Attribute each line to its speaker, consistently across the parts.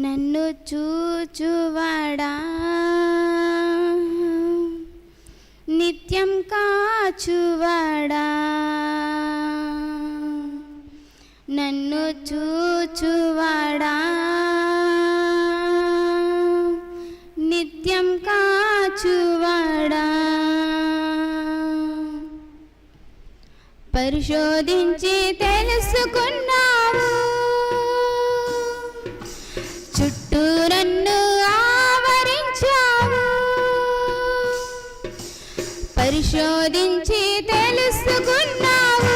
Speaker 1: నన్ను చూచువాడా? నిత్యం కాచువాడా? నన్ను చూచువడా? నిత్యం కాచువాడా? పరిశోధించి తెలుసుకున్నా శోధించి తెలుసుకున్నావు.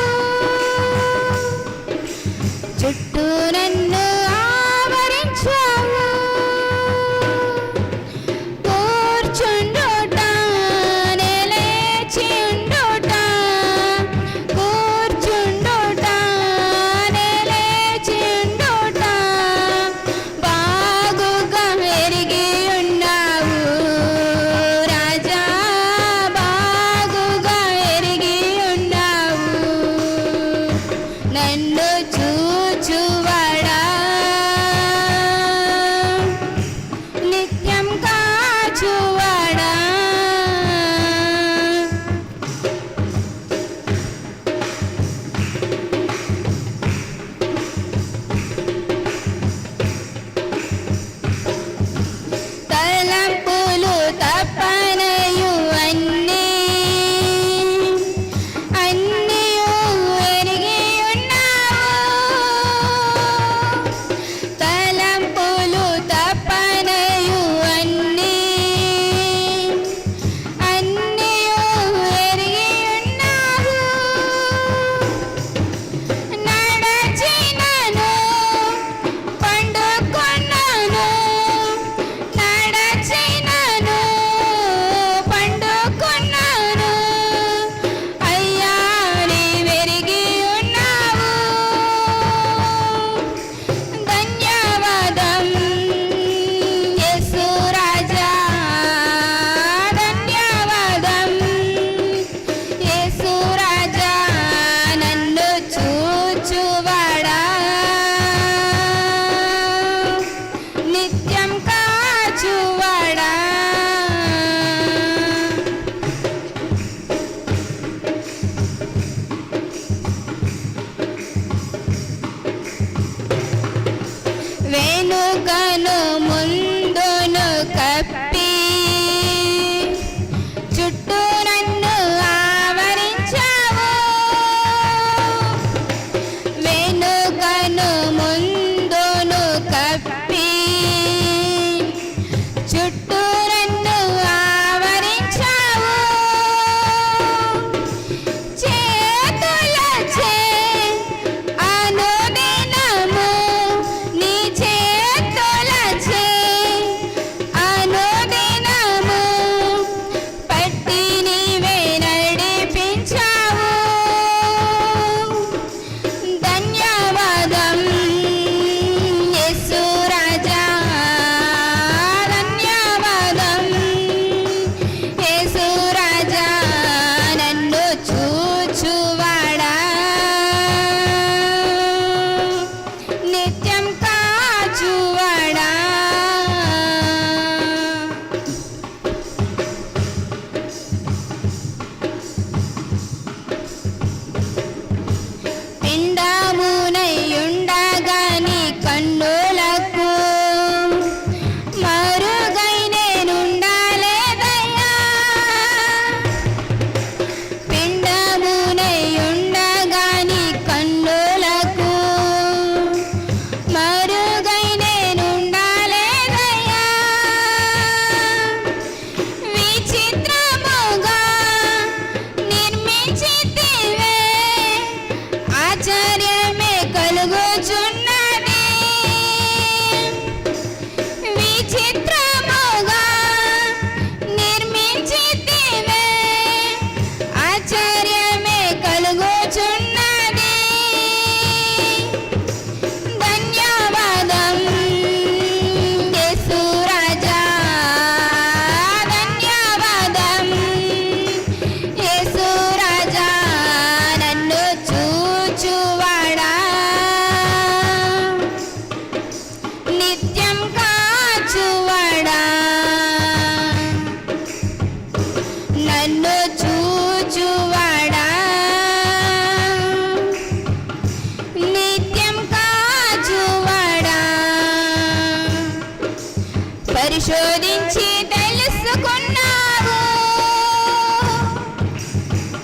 Speaker 1: చుట్టూ నన్ను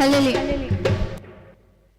Speaker 1: 欢丽丽。